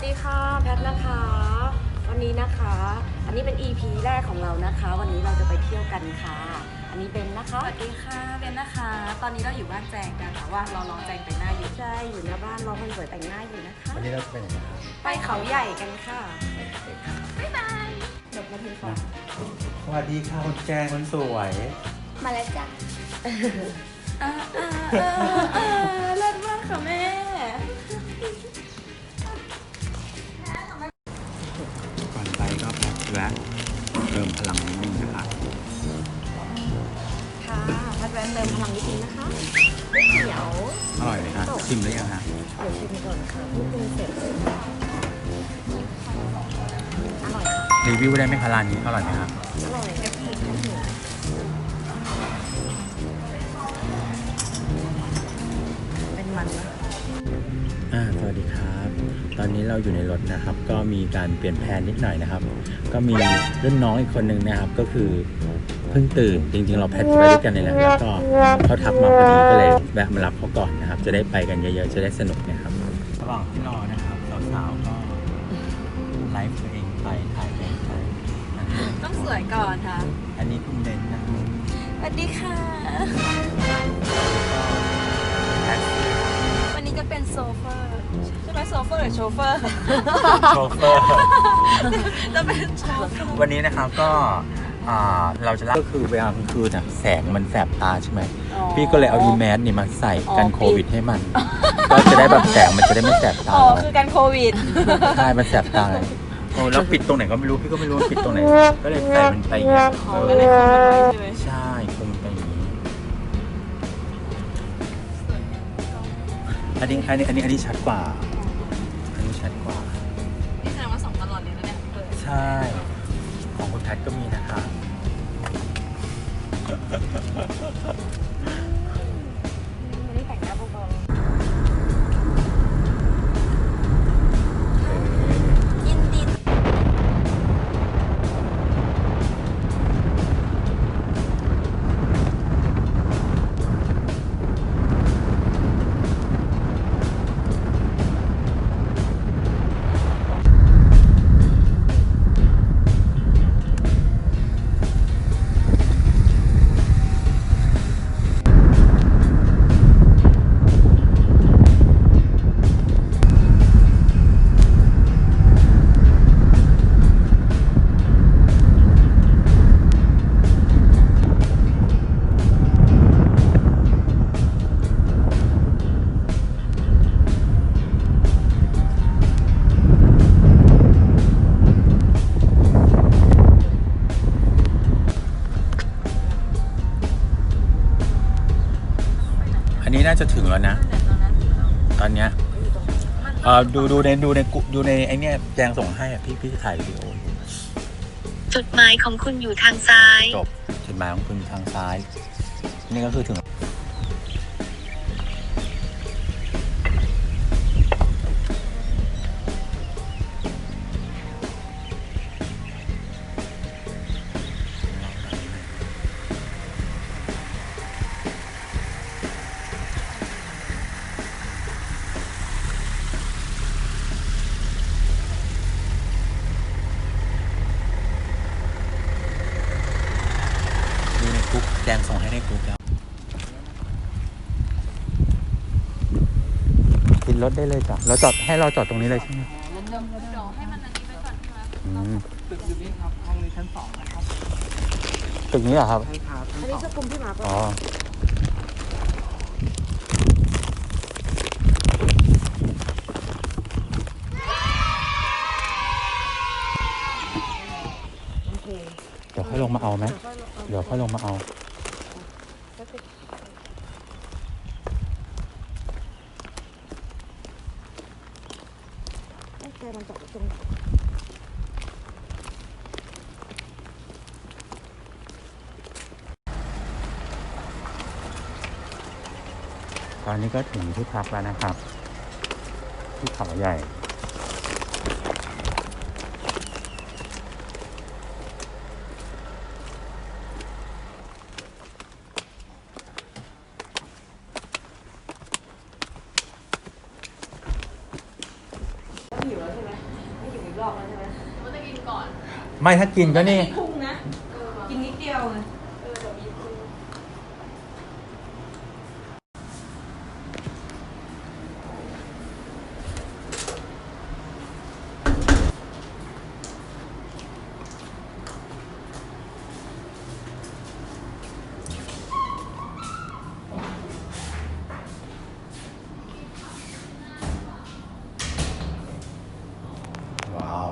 วัสดีค่ะแพทนะคะ วันนี้นะคะ อันนี้เป็น EP แรกของเรานะคะ วันนี้เราจะไปเที่ยวกันค่ะ อันนี้เป็นนะสคะ วัสดีค่ะเบนนะคะ ตอนนี้เราอยู่บ้านแจงกันแต่ว่าเราลองแจงแต่งหน้าอยู่ ใช่อยู่หน้าบ้านรอคนสวยแต่งหน้าอยู่นะคะ วันนี้เราจะไปไหนกันครับไปเขาใหญ่กันค่ะบ๊ายบายจบมาทีก่อนสวัสดีค่ะคุณแจงคนสวย มาแล้วจ้ะอ่าอ่าอ่าอ่าเลิศมากค่ะแม่ ติมพลังนิดนึงนะคะก๋วยเตี๋ยวอร่อยไหมคะชิมหรือยังคะเดี๋ยวชิมก่อนค่ะเพิ่งปรุงเสร็จเลยค่ะอร่อยค่ะรีวิวได้ไหมคะร้านนี้อร่อยไหมคะอร่อยกะทิข้าวเหนียวเป็นมันนะอ่าสวัสดีครับ ตอนนี้เราอยู่ในรถนะครับ ก็มีการเปลี่ยนแผนนิดหน่อยนะครับ ก็มีรุ่นน้องอีกคนนึงนะครับ ก็คือ เพิ่งตื่นจริงๆ เราแพทไปด้วยกันเลยแหละแล้วก็เขาทักมาพอดีก็เลยแวะมารับเขาก่อนนะครับ จะได้ไปกันเยอะๆ จะได้สนุกนะครับระหว่างที่รอนะครับสาวๆก็ไลฟ์ตัวเองไปถ่ายเองไปนะครับต้องสวยก่อนค่ะ อันนี้คุณเบนนะครับสวัสดีค่ะ วันนี้จะเป็นโซเฟอร์ใช่ไหมโซเฟอร์หรือโชเฟอร์โชเฟอร์จะเป็นโชเฟอร์วันนี้นะครับก็ อ่าเราจะเล่าก็คือเวลากลางคืนอะแสงมันแสบตาใช่ไหมพี่ก็เลยเอาอีแมสนี่มาใส่กันอ๋อโควิดให้มัน ก็จะได้แบบแสงมันจะได้ไม่แสบตาอ๋อเราคือการโควิด ใช่มันแสบตาโอ้แล้วปิดตรงไหนก็ไม่รู้พี่ก็ไม่รู้ว่าปิดตรงไหน ก็เลยใส่มันไปอย่างเงี้ยอ๋อเอก็เลยอเข้ามาด้วยใช่ไหมใช่คงไปอย่างนี้อันนี้อันนี้อันนี้อันนี้ชัดกว่าอันนี้ชัดกว่า นี่แสดงว่าสองตลอดเลยนะเนี่ยเปิดใช่ จะถึงแล้วนะ ตอนเนี้ยเอ่อดูดูในดูในกุดูในไอเนี้ยแจงส่งให้อะพี่พี่จะถ่ายวิดีโออยู่จุดหมายของคุณอยู่ทางซ้าย จบจุดหมายของคุณทางซ้าย นี่ก็คือถึง ถได้เลยจ้ะเราจอดให้เราจอดตรงนี้เลยใช่ไหมเดี๋ยวให้มันอันนี้ไปก่อนใช่ไหมอืมตึกอยู่นี่ครับห้องนี้ชั้นสองนะครับตึกนี้เหรอครับ ใช่ครับๆชั้อันนนี้สสองกุลพี่มาร์คอ๋อ โอเคเดี๋ยวค่อยลงมาเอาไหม เดี๋ยวค่อยลงมาเอา แม่มันจอดตรงไหนตอนนี้ก็ถึงที่พักแล้วนะครับ ที่เขาใหญ่ หิวแล้วใช่ไหม รอบแล้วใช่ไหม มันจะกินก่อน ไม่ถ้ากินก็นี่ พุ่งนะ กินนิดเดียวไง เออเดี๋ยวมีคุณ ว้าว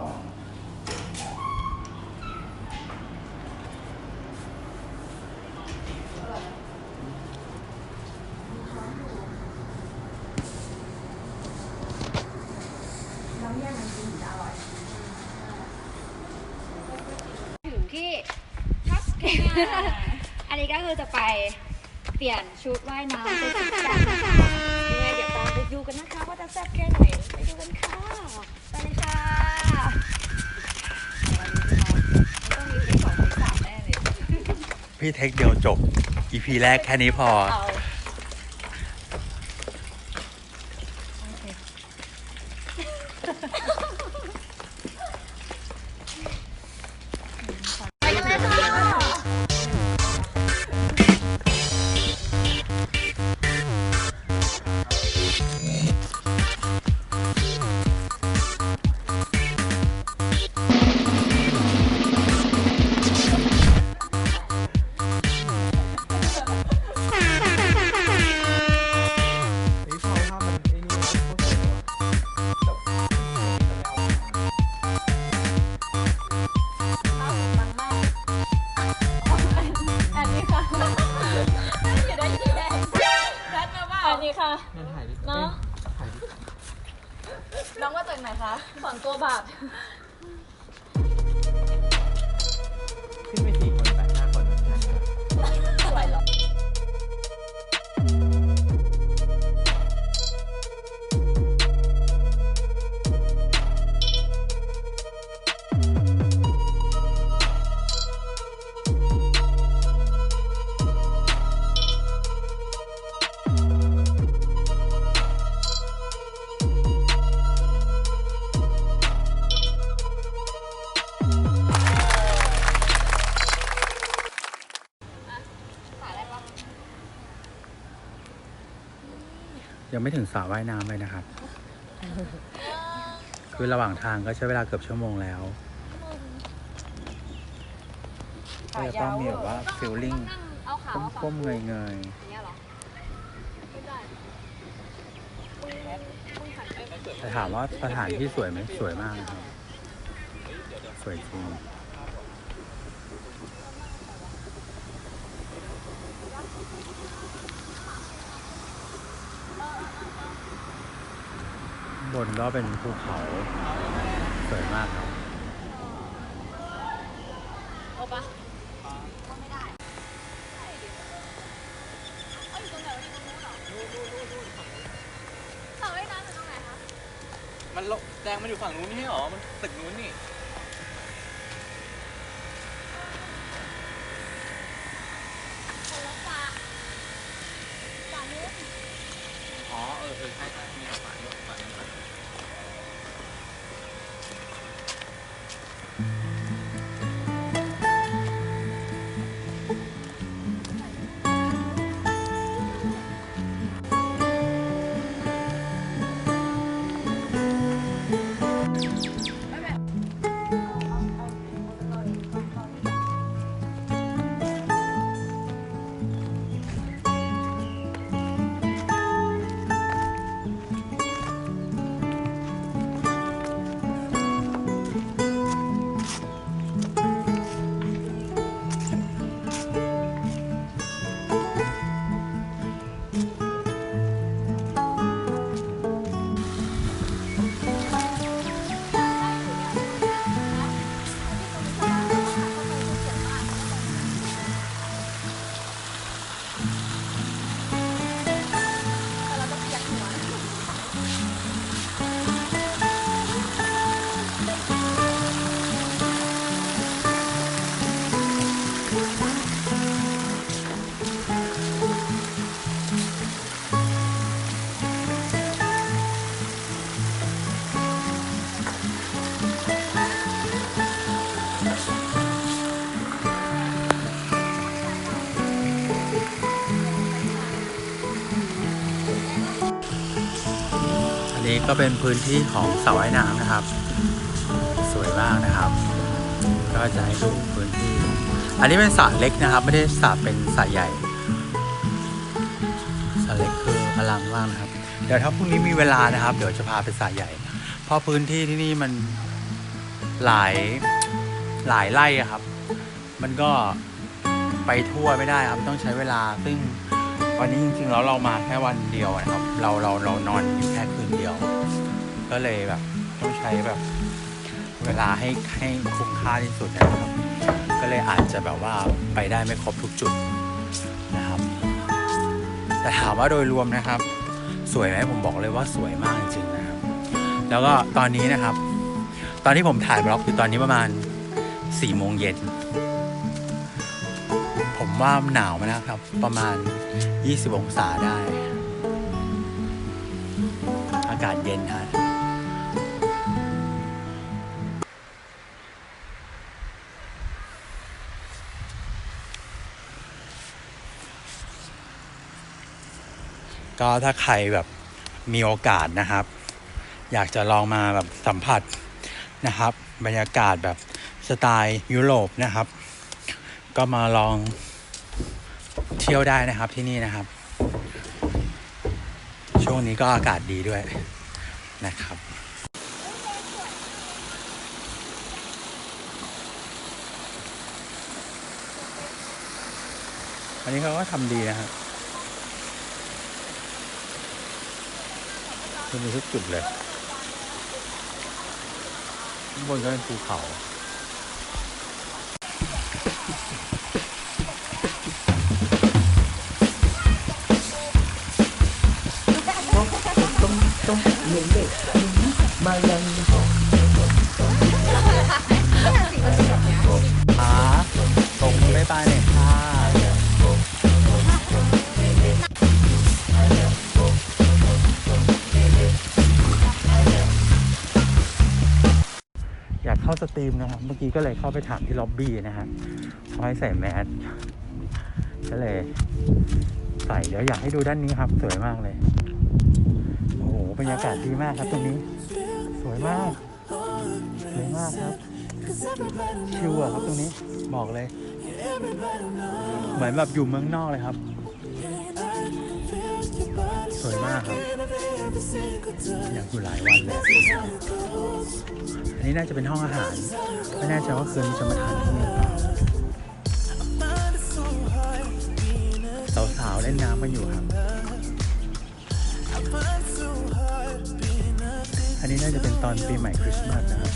ถึงที่ทักอันนี้ก็คือจะไปเปลี่ยนชุดว่ายน้ำเป็นชุดแซ่บนะคะยังไงเดี๋ยวตามไปดูกันนะคะว่าจะแซ่บแค่ไหนไปดูกันค่ะไปเลยค่ะต้องมีเทคสองเทคสามแน่เลยพี่เทคเดียวจบ EP แรกแค่นี้พอ เอา ยังไม่ถึงสระว่ายน้ำเลยนะครับ คือระหว่างทางก็ใช้เวลาเกือบชั่วโมงแล้วก็จะต้องมีแบบว่าฟิลลิ่งก้มๆเงยอย่างเรอๆแต่ถามว่าสถานที่สวยไหมสวยมากนะครับ สวยจริง บนก็เป็นภูเขา สวยมากครับเอาปะมันลงแดงมันอยู่ฝั่งนู้นนี่หรอ มันตึกนู้นนี่ ก็เป็นพื้นที่ของสระว่ายน้ำนะครับ สวยมากนะครับ ก็จะให้ดูพื้นที่ อันนี้เป็นสระเล็กนะครับ ไม่ได้สระเป็นสระใหญ่สระเล็กคืออลังมากนะครับ เดี๋ยวถ้าพรุ่งนี้มีเวลานะครับ เดี๋ยวจะพาไปสระใหญ่ เพราะพื้นที่ที่นี่มันหลายหลายไร่ครับ มันก็ไปทั่วไม่ได้ครับต้องใช้เวลา ซึ่งวันนี้จริงๆแล้วเรามาแค่วันเดียวนะครับ เราเราเรานอนอยู่แค่คืนเดียว ก็เลยแบบต้องใช้แบบเวลาให้ให้คุ้มค่าที่สุดนะครับ ก็เลยอาจจะแบบว่าไปได้ไม่ครบทุกจุดนะครับ แต่ถามว่าโดยรวมนะครับ สวยไหมผมบอกเลยว่าสวยมากจริงๆนะครับ แล้วก็ตอนนี้นะครับ ตอนที่ผมถ่ายบล็อกคือตอนนี้ประมาณ4ี่โมงเย็นผมว่าหนาวมาแล้วครับ ประมาณ 20 องศาได้ อากาศเย็นฮะ ก็ถ้าใครแบบมีโอกาสนะครับ อยากจะลองมาแบบสัมผัสนะครับ บรรยากาศแบบสไตล์ยุโรปนะครับ ก็มาลองเที่ยวได้นะครับที่นี่นะครับ ช่วงนี้ก็อากาศดีด้วยนะครับอันนี้เขาก็ทำดีนะครับ คือ มีทุกจุดเลยข้างบนก็เป็นภูเขาขา เมื่อกี้ก็เลยเข้าไปถามที่ล็อบบี้นะฮะเขาให้ใส่แมสก็เลยใส่เดี๋ยวอยากให้ดูด้านนี้ครับ สวยมากเลย โอ้โหบรรยากาศดีมากครับตรงนี้ สวยมากสวยมากครับชิวอะครับตรงนี้บอกเลย เหมือนแบบอยู่เมืองนอกเลยครับ วยมากครับ อยากอยู่หลายวันเลยอันนี้น่าจะเป็นห้องอาหาร ไม่แน่ใจว่าคืนนี้จะมาทานที่นี่หรือเปล่าสาวๆเล่นน้ำกันอยู่ครับ อันนี้น่าจะเป็นตอนปีใหม่คริสต์มาสนะครับ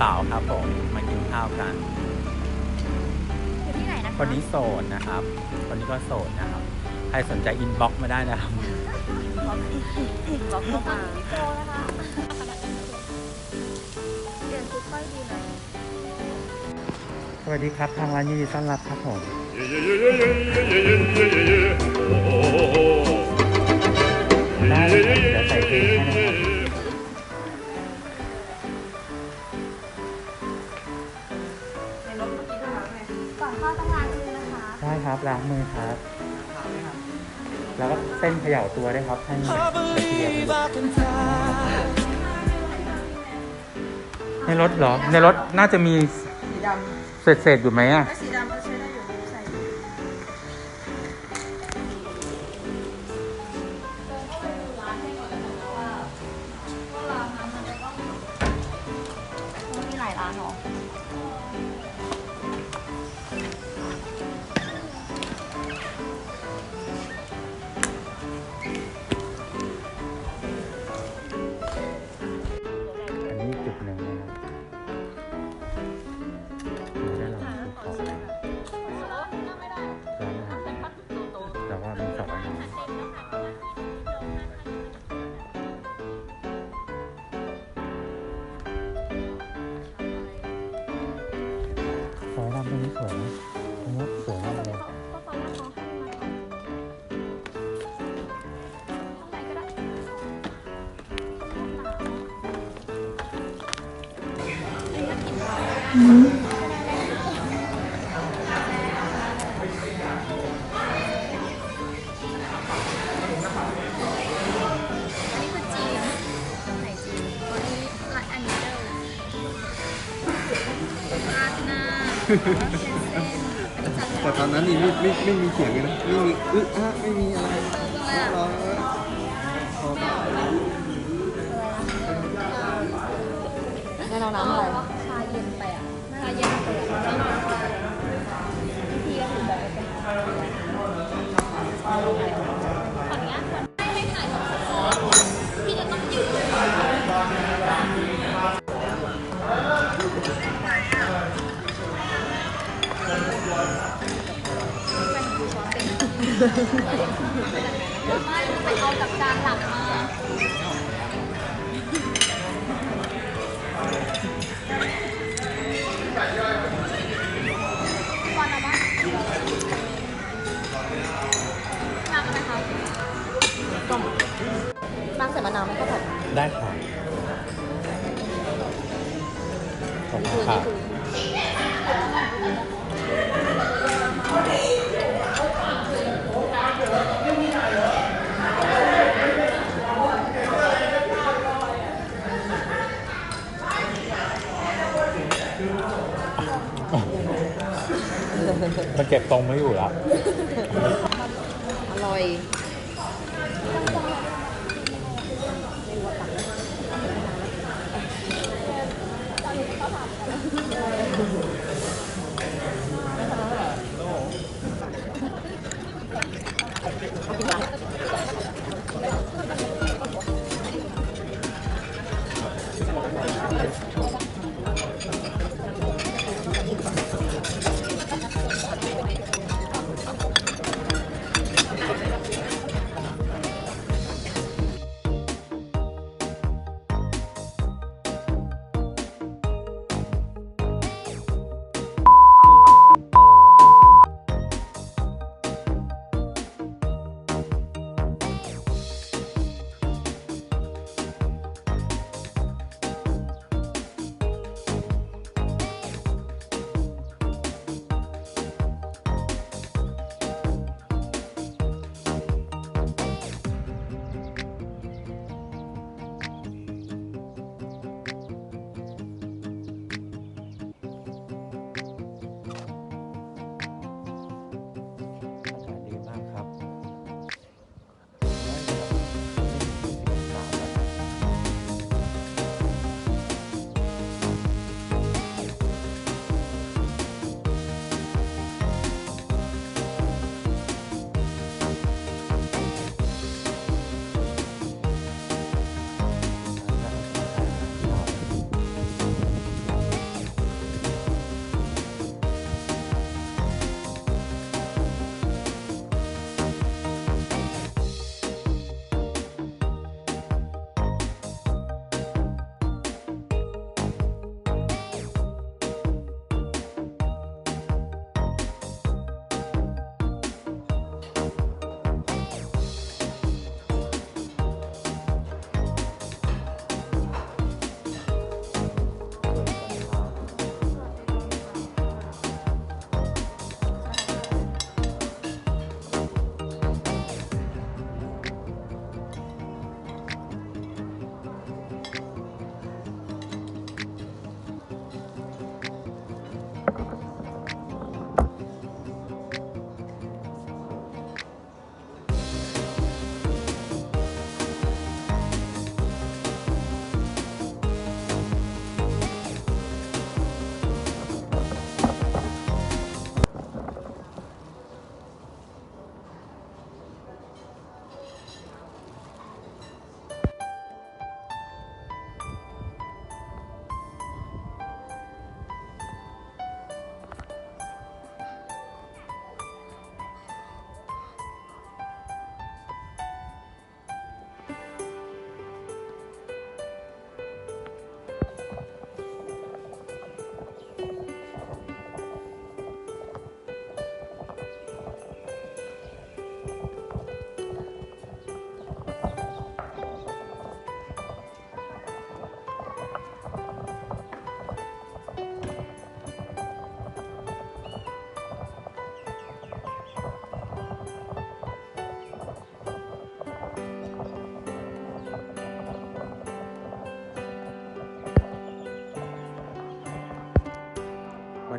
สาวๆครับผมมากินข้าวกันอยู่ที่ไหนนะคะคนนี้โสดนะครับ คนนี้ก็โสดนะครับ ใครสนใจอินบ็อกซ์มาได้นะครับบอกเข้ามาโตนะคะเปลี่ยนชุดค่อยดีหน่อยสวัสดีครับทางร้านยินดีต้อนรับครับผมได้เลยครับเดี๋ยวใส่เพลงให้นะครับ มือครับ แล้วก็เต้นเขย่าตัวได้วยครับให้แบคทีเรียมันหลุดในรถเหรอ ในรถน่าจะมีเศษๆอยู่ไหมอะสีดำก็ใช้ได้อยู่ใส่มีหลายร้านเหรอ อันนี้คือจีนไหนจีนอันนี้ละอันนี้เดิมราดหน้าแต่ตอนนั้นนี่ไม่ไม่ไม่มีเสียงเลยนะ ไม่มีอึะอะไม่มีอะไรเลยอะรอพอได้แม่น้องน้ำอะไร ชาเย็นไปอะชาเย็นไปอะพี่ก็ถือแบบเป็นขออนุญาตคนให้ให้ถ่ายของพี่จะต้องยืน ไม่ไปเอาจากจานหลักมา ส่มะนาวไม่ก็ผัดได้ค่ะขอบคุณค่ะมันเก็บตรงไม่อยู่แล้ว อร่อย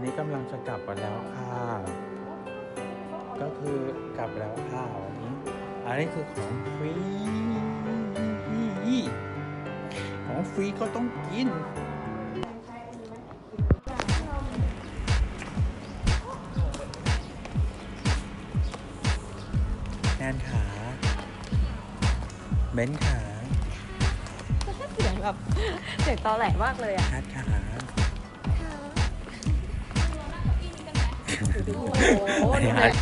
อนนี้กำลังจะกลับกันแล้วค่ะ ก็คือกลับแล้วค่ะวันนี้ อันนี้คือของฟรี ของฟรีก็ต้องกินแนนขาเบนขาเสียงแบบเสียงตอแหลมากเลยอะทัดขา โ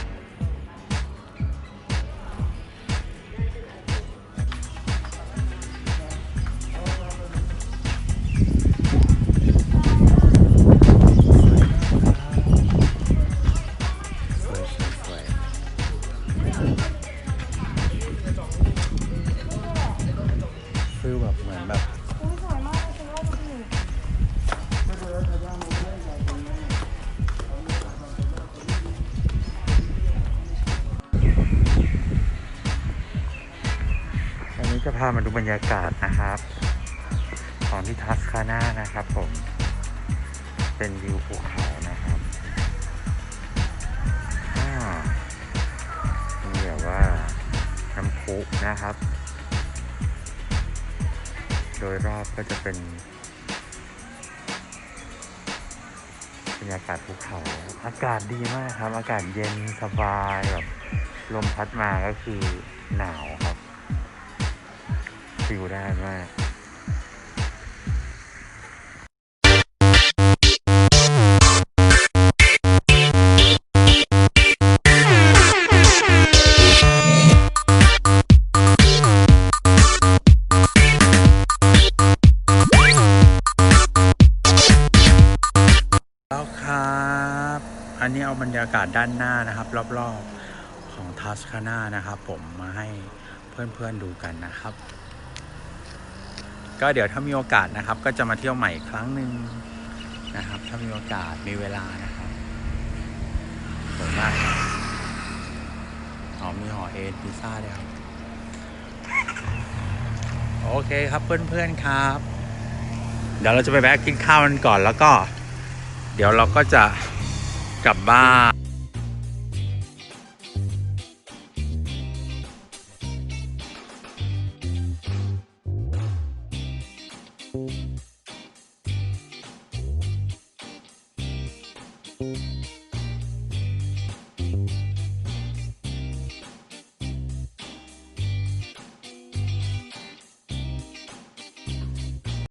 บรรยากาศนะครับ ของที่ทัสคาน่านะครับผม เป็นวิวภูเขานะครับอ่ามีแบบว่าน้ำพุนะครับ โดยรอบก็จะเป็นบรรยากาศภูเขา อากาศดีมากครับ อากาศเย็นสบายแบบลมพัดมาก็คือหนาวครับ ฟิลได้มากแล้วครับอันนี้เอาบรรยากาศด้านหน้านะครับ รอบๆของทัสคาน่านะครับ ผมมาให้เพื่อนๆดูกันนะครับ ก็เดี๋ยวถ้ามีโอกาสนะครับ ก็จะมาเที่ยวใหม่อีกครั้งหนึ่งนะครับ ถ้ามีโอกาสมีเวลานะครับสวยมากครับอ๋อมีหอเอ็นพิซซ่าด้วยครับโอเคครับเพื่อนๆครับ เดี๋ยวเราจะไปแวะกินข้าวกันก่อนแล้วก็ เดี๋ยวเราก็จะกลับบ้าน